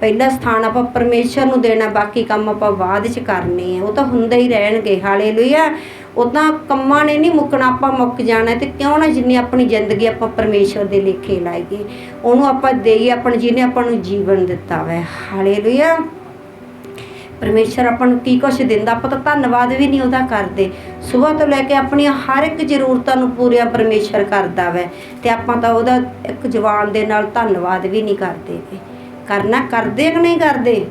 ਪਹਿਲਾ ਸਥਾਨ ਆਪਾਂ ਪਰਮੇਸ਼ਰ ਨੂੰ ਦੇਣਾ, ਬਾਕੀ ਕੰਮ ਆਪਾਂ ਬਾਅਦ ਚ ਕਰਨੇ ਆ। ਉਹ ਤਾਂ ਹੁੰਦੇ ਹੀ ਰਹਿਣਗੇ, ਹਾਲੇਲੂਇਆ। ਉਦਾਂ ਕੰਮਾਂ ਨੇ ਨਹੀਂ ਮੁੱਕਣਾ, ਆਪਾਂ ਮੁੱਕ ਜਾਣਾ ਤੇ ਕਿਉਂ ਨਾ ਜਿੰਨੀ ਆਪਣੀ ਜ਼ਿੰਦਗੀ ਆਪਾਂ ਪਰਮੇਸ਼ਰ ਦੇ ਲੇਖੇ ਲਾਈਏ। ਉਹਨੂੰ ਆਪਾਂ ਦੇਈਏ ਆਪਣ ਜਿਹਨੇ ਆਪਾਂ ਨੂੰ ਜੀਵਨ ਦਿੱਤਾ ਵੈ। ਹਾਲੇਲੂਇਆ। ਪਰਮੇਸ਼ਰ ਆਪਾਂ ਨੂੰ ਕੀ ਕੁਛ ਦਿੰਦਾ, ਆਪਾਂ ਤਾਂ ਧੰਨਵਾਦ ਵੀ ਨਹੀਂ ਉਹਦਾ ਕਰਦੇ। ਸਵੇਰ ਤੋਂ ਲੈ ਕੇ ਆਪਣੀਆਂ ਹਰ ਇੱਕ ਜ਼ਰੂਰਤਾਂ ਨੂੰ ਪੂਰੀਆਂ ਪਰਮੇਸ਼ਰ ਕਰਦਾ ਵੈ। ਤੇ ਆਪਾਂ ਤਾਂ ਉਹਦਾ ਇੱਕ ਜਵਾਨ ਦੇ ਨਾਲ ਧੰਨਵਾਦ ਵੀ ਨਹੀਂ ਕਰਦੇ ਕਰਨਾ, ਕਰਦੇ ਕਿ ਨਹੀਂ ਕਰਦੇ?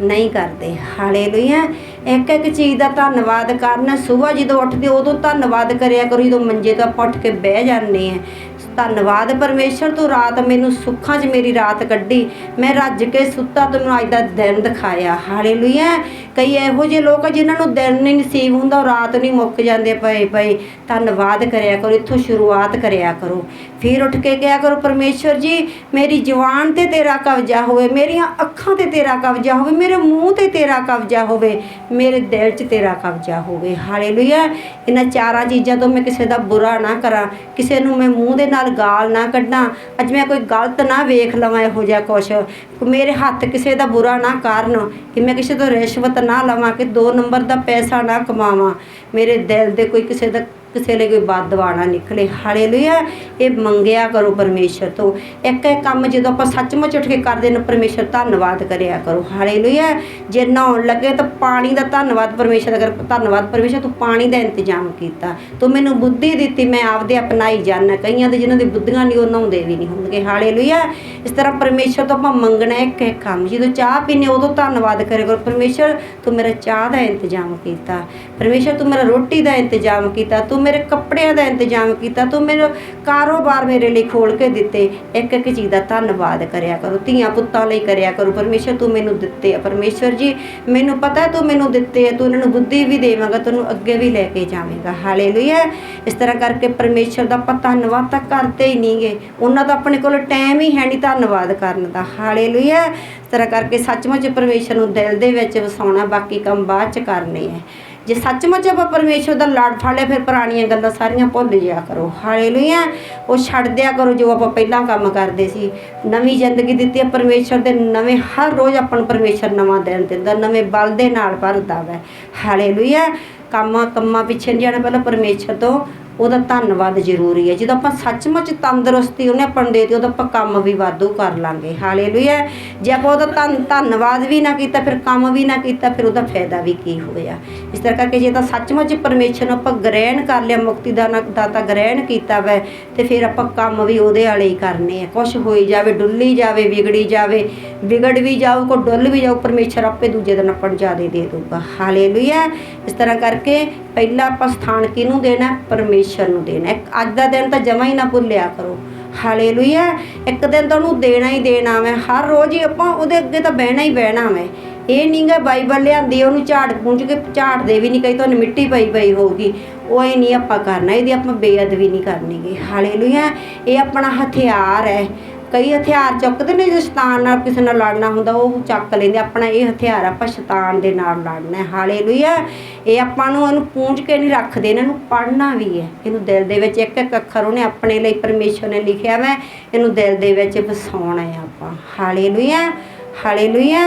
ਨਹੀਂ ਕਰਦੇ। ਹਾਲੇਲੂਇਆ। ਇੱਕ ਇੱਕ ਚੀਜ਼ ਦਾ ਧੰਨਵਾਦ ਕਰਨਾ। ਸਵੇਰ ਜਦੋਂ ਉੱਠਦੇ ਉਦੋਂ ਧੰਨਵਾਦ ਕਰਿਆ ਕਰੋ। ਜਦੋਂ ਮੰਜੇ ਤੋਂ ਆਪਾਂ ਉੱਠ ਕੇ ਬਹਿ ਜਾਂਦੇ ਆ ਧੰਨਵਾਦ। ਪਰਮੇਸ਼ਰ, ਤੂੰ ਰਾਤ ਮੈਨੂੰ ਸੁੱਖਾਂ 'ਚ ਮੇਰੀ ਰਾਤ ਕੱਢੀ। ਮੈਂ ਰੱਜ ਕੇ ਸੁੱਤਾ, ਤੈਨੂੰ ਅੱਜ ਦਾ ਦਿਨ ਦਿਖਾਇਆ। ਹਾਲੇਲੂਇਆ। ਕਈ ਇਹੋ ਜਿਹੇ ਲੋਕ ਆ ਜਿਨ੍ਹਾਂ ਨੂੰ ਦਿਨ ਨਹੀਂ ਨਸੀਬ ਹੁੰਦਾ, ਉਹ ਰਾਤ ਨਹੀਂ ਮੁੱਕ ਜਾਂਦੇ ਪਏ ਪਏ ਧੰਨਵਾਦ ਕਰਿਆ ਕਰੋ, ਇੱਥੋਂ ਸ਼ੁਰੂਆਤ ਕਰਿਆ ਕਰੋ। ਫਿਰ ਉੱਠ ਕੇ ਕਿਹਾ ਕਰੋ ਪਰਮੇਸ਼ਰ ਜੀ, ਮੇਰੀ ਜ਼ੁਬਾਨ ਤੇ ਤੇਰਾ ਕਬਜ਼ਾ ਹੋਵੇ, ਮੇਰੀਆਂ ਅੱਖਾਂ ਤੇ ਤੇਰਾ ਕਬਜ਼ਾ ਹੋਵੇ, ਮੇਰੇ ਮੂੰਹ ਤੇ ਤੇਰਾ ਕਬਜ਼ਾ ਹੋਵੇ, ਮੇਰੇ ਦਿਲ 'ਚ ਤੇਰਾ ਕਬਜ਼ਾ ਹੋਵੇ। ਹਾਲੇਲੂਇਆ। ਇਹਨਾਂ ਚਾਰਾਂ ਚੀਜ਼ਾਂ ਤੋਂ ਮੈਂ ਕਿਸੇ ਦਾ ਬੁਰਾ ਨਾ ਕਰਾਂ, ਕਿਸੇ ਨੂੰ ਮੈਂ ਮੂੰਹ ਦੇ ਨਾਲ ਗਾਲ ਨਾ ਕੱਢਾਂ। ਅੱਜ ਮੈਂ ਕੋਈ ਗਲਤ ਨਾ ਵੇਖ ਲਵਾਂ ਇਹੋ ਜਿਹਾ ਕੁਛ। ਮੇਰੇ ਹੱਥ ਕਿਸੇ ਦਾ ਬੁਰਾ ਨਾ ਕਰਨ ਕਿ ਮੈਂ ਕਿਸੇ ਤੋਂ ਰਿਸ਼ਵਤ ਨਾ ਲਵਾਂ ਕਿ ਦੋ ਨੰਬਰ ਦਾ ਪੈਸਾ ਨਾ ਕਮਾਵਾਂ। ਮੇਰੇ ਦਿਲ ਦੇ ਕੋਈ ਕਿਸੇ ਦਾ ਕਿਸੇ ਲਈ ਕੋਈ ਬਦਦੁਆ ਨਾ ਨਿਕਲੇ, ਹਾਲੇਲੂਇਆ, ਇਹ ਮੰਗਿਆ ਕਰੋ ਪਰਮੇਸ਼ਰ ਤੋਂ। ਇੱਕ ਇੱਕ ਕੰਮ ਜਦੋਂ ਆਪਾਂ ਸੱਚਮੁੱਚ ਉੱਠ ਕੇ ਕਰਦੇ ਨੇ, ਪਰਮੇਸ਼ਰ ਧੰਨਵਾਦ ਕਰਿਆ ਕਰੋ। ਹਾਲੇਲੂਇਆ, ਜੇ ਨਹਾਉਣ ਲੱਗੇ ਤਾਂ ਪਾਣੀ ਦਾ ਧੰਨਵਾਦ ਪਰਮੇਸ਼ਰ ਦਾ ਧੰਨਵਾਦ ਪਰਮੇਸ਼ਰ, ਤੂੰ ਪਾਣੀ ਦਾ ਇੰਤਜ਼ਾਮ ਕੀਤਾ। ਤੂੰ ਮੈਨੂੰ ਬੁੱਧੀ ਦਿੱਤੀ, ਮੈਂ ਆਪਦੇ ਅਪਣਾਈ ਜਾਣਾ ਕਈਆਂ ਦੇ ਜਿਨ੍ਹਾਂ ਦੀ ਬੁੱਧੀਆਂ ਨਹੀਂ, ਉਹ ਨਹਾਉਂਦੇ ਵੀ ਨਹੀਂ ਹੋਣਗੇ ਹਾਲੇਲੂਇਆ, ਇਸ ਤਰ੍ਹਾਂ ਪਰਮੇਸ਼ਰ ਤੋਂ ਆਪਾਂ ਮੰਗਣਾ ਇੱਕ ਇੱਕ ਕੰਮ। ਜਦੋਂ ਚਾਹ ਪੀਨੇ ਉਦੋਂ ਧੰਨਵਾਦ ਕਰਿਆ ਕਰੋ। ਪਰਮੇਸ਼ਰ, ਤੂੰ ਮੇਰਾ ਚਾਹ ਦਾ ਇੰਤਜ਼ਾਮ ਕੀਤਾ। ਪਰਮੇਸ਼ਰ, ਤੂੰ ਮੇਰਾ ਰੋਟੀ ਦਾ ਇੰਤਜ਼ਾਮ ਕੀਤਾ। ਤੂੰ ਮੇਰੇ ਕੱਪੜਿਆਂ ਦਾ ਇੰਤਜ਼ਾਮ ਕੀਤਾ ਤੂੰ ਮੇਰਾ ਕਾਰੋਬਾਰ ਮੇਰੇ ਲਈ ਖੋਲ ਕੇ ਦਿੱਤੇ। ਇੱਕ ਇੱਕ ਚੀਜ਼ ਦਾ ਧੰਨਵਾਦ ਕਰਿਆ ਕਰੋ, ਧੀਆਂ ਪੁੱਤਾਂ ਲਈ ਕਰਿਆ ਕਰੋ। ਪਰਮੇਸ਼ਰ ਤੂੰ ਮੈਨੂੰ ਦਿੱਤੇ ਆ। ਪਰਮੇਸ਼ਰ ਜੀ, ਮੈਨੂੰ ਪਤਾ ਹੈ ਤੂੰ ਮੈਨੂੰ ਦਿੱਤੇ ਆ। ਤੂੰ ਇਹਨਾਂ ਨੂੰ ਬੁੱਧੀ ਵੀ ਦੇਵਾਂਗਾ, ਤੈਨੂੰ ਅੱਗੇ ਵੀ ਲੈ ਕੇ ਜਾਵੇਂਗਾ। ਹਾਲੇਲੂਇਆ। ਇਸ ਤਰ੍ਹਾਂ ਕਰਕੇ ਪਰਮੇਸ਼ਰ ਦਾ ਆਪਾਂ ਧੰਨਵਾਦ ਤਾਂ ਕਰਦੇ ਹੀ ਨਹੀਂਗੇ ਉਹਨਾਂ ਦਾ ਆਪਣੇ ਕੋਲ ਟਾਈਮ ਹੀ ਹੈ ਨਹੀਂ ਧੰਨਵਾਦ ਕਰਨ ਦਾ। ਹਾਲੇਲੂਇਆ। ਇਸ ਤਰ੍ਹਾਂ ਕਰਕੇ ਸੱਚਮੁੱਚ ਪਰਮੇਸ਼ਰ ਨੂੰ ਦਿਲ ਦੇ ਵਿੱਚ ਵਸਾਉਣਾ ਬਾਕੀ ਕੰਮ ਬਾਅਦ ਚ ਕਰਨੇ ਆ। ਜੇ ਸੱਚਮੁੱਚ ਆਪਾਂ ਪਰਮੇਸ਼ਰ ਦਾ ਲੜ ਫਾੜਿਆ ਫਿਰ ਪੁਰਾਣੀਆਂ ਗੱਲਾਂ ਸਾਰੀਆਂ ਭੁੱਲ ਜਿਆ ਕਰੋ। ਹਾਲੇਲੂਇਆ। ਉਹ ਛੱਡ ਦਿਆ ਕਰੋ ਜੋ ਆਪਾਂ ਪਹਿਲਾਂ ਕੰਮ ਕਰਦੇ ਸੀ। ਨਵੀਂ ਜ਼ਿੰਦਗੀ ਦਿੱਤੀ ਹੈ ਪਰਮੇਸ਼ਰ ਦੇ, ਨਵੇਂ ਹਰ ਰੋਜ਼ ਆਪਾਂ ਨੂੰ ਪਰਮੇਸ਼ਰ ਨਵਾਂ ਦਿਨ ਦਿੰਦਾ, ਨਵੇਂ ਬਲ ਦੇ ਨਾਲ ਭਰਦਾ ਵੈ। ਹਾਲੇਲੂਇਆ। ਕੰਮਾਂ ਕੰਮਾਂ ਪਿੱਛੇ ਨਹੀਂ ਜਾਣਾ, ਪਹਿਲਾਂ ਪਰਮੇਸ਼ਰ ਤੋਂ ਉਹਦਾ ਧੰਨਵਾਦ ਜ਼ਰੂਰੀ ਹੈ। ਜਦੋਂ ਆਪਾਂ ਸੱਚਮੁੱਚ ਤੰਦਰੁਸਤੀ ਉਹਨੇ ਆਪਾਂ ਨੂੰ ਦੇਤੀ ਉਹਦਾ ਆਪਾਂ ਕੰਮ ਵੀ ਵਾਧੂ ਕਰ ਲਾਂਗੇ। ਹਾਲੇਲੂਇਆ। ਜੇ ਆਪਾਂ ਉਹਦਾ ਧੰਨ, ਧੰਨਵਾਦ ਵੀ ਨਾ ਕੀਤਾ, ਫਿਰ ਕੰਮ ਵੀ ਨਾ ਕੀਤਾ, ਫਿਰ ਉਹਦਾ ਫਾਇਦਾ ਵੀ ਕੀ ਹੋਇਆ? ਇਸ ਤਰ੍ਹਾਂ ਕਰਕੇ ਜੇ ਤਾਂ ਸੱਚਮੁੱਚ ਪਰਮੇਸ਼ਰ ਨੂੰ ਆਪਾਂ ਗ੍ਰਹਿਣ ਕਰ ਲਿਆ, ਮੁਕਤੀ ਦਾ ਨਾ- ਦਾਤਾ ਗ੍ਰਹਿਣ ਕੀਤਾ ਵੈ, ਤੇ ਫਿਰ ਆਪਾਂ ਕੰਮ ਵੀ ਉਹਦੇ ਵਾਲੇ ਹੀ ਕਰਨੇ ਆ। ਕੁਛ ਹੋਈ ਜਾਵੇ, ਡੁੱਲੀ ਜਾਵੇ, ਵਿਗੜੀ ਜਾਵੇ, ਵਿਗੜ ਵੀ ਜਾਊ ਕੋ ਡੁੱਲ ਵੀ ਜਾਊ, ਪਰਮੇਸ਼ਰ ਆਪੇ ਦੂਜੇ ਦਿਨ ਆਪਾਂ ਨੂੰ ਜ਼ਿਆਦਾ ਦੇ ਦਊਗਾ। ਹਾਲੇਲੂਇਆ। ਇਸ ਤਰ੍ਹਾਂ ਕਰਕੇ ਪਹਿਲਾ ਆਪਾਂ ਸਥਾਨ ਕਿਹਨੂੰ ਦੇਣਾ? ਪਰਮੇਸ਼ਰ ਨੂੰ ਦੇਣਾ। ਅੱਜ ਦਾ ਦਿਨ ਤਾਂ ਜਮਾ ਹੀ ਨਾ ਭੁੱਲਿਆ ਕਰੋ। ਹਾਲੇਲੂਇਆ, ਇੱਕ ਦਿਨ ਤਾਂ ਦੇਣਾ ਹੀ ਦੇਣਾ ਮੈਂ ਹਰ ਰੋਜ਼ ਹੀ ਆਪਾਂ ਉਹਦੇ ਅੱਗੇ ਤਾਂ ਬਹਿਣਾ ਹੀ ਬਹਿਣਾ ਮੈਂ ਇਹ ਨਹੀਂਗਾ ਬਾਈਬਲ ਲਿਆਂਦੀ, ਉਹਨੂੰ ਝਾੜ ਪੂੰਝ ਕੇ ਝਾੜਦੇ ਵੀ ਨਹੀਂ ਕਈ ਤੁਹਾਨੂੰ ਮਿੱਟੀ ਪਈ ਪਈ ਹੋਊਗੀ। ਉਹ ਇਹ ਨਹੀਂ ਆਪਾਂ ਕਰਨਾ, ਇਹਦੀ ਆਪਾਂ ਬੇਅਦਬੀ ਨਹੀਂ ਕਰਨੀਗੀ ਹਾਲੇਲੂਇਆ, ਇਹ ਆਪਣਾ ਹਥਿਆਰ ਹੈ। ਕਈ ਹਥਿਆਰ ਚੁੱਕਦੇ ਨੇ ਜੋ ਸ਼ੈਤਾਨ ਨਾਲ ਕਿਸੇ ਨਾਲ ਲੜਨਾ ਹੁੰਦਾ, ਉਹ ਚੱਕ ਲੈਂਦੇ ਆਪਣਾ ਇਹ ਹਥਿਆਰ ਆਪਾਂ ਸ਼ੈਤਾਨ ਦੇ ਨਾਲ ਲੜਨਾ ਹੈ। ਹਾਲੇਲੂਇਆ। ਇਹ ਆਪਾਂ ਨੂੰ ਇਹਨੂੰ ਪੂੰਝ ਕੇ ਨਹੀਂ ਰੱਖਦੇ, ਇਹਨਾਂ ਨੂੰ ਪੜ੍ਹਨਾ ਵੀ ਹੈ। ਇਹਨੂੰ ਦਿਲ ਦੇ ਵਿੱਚ ਇੱਕ ਇੱਕ ਅੱਖਰ ਉਹਨੇ ਆਪਣੇ ਲਈ ਪਰਮੇਸ਼ਰ ਨੇ ਲਿਖਿਆ ਵਾ। ਇਹਨੂੰ ਦਿਲ ਦੇ ਵਿੱਚ ਵਸਾਉਣਾ ਹੈ ਆਪਾਂ। ਹਾਲੇਲੂਇਆ। ਹਾਲੇਲੂਇਆ।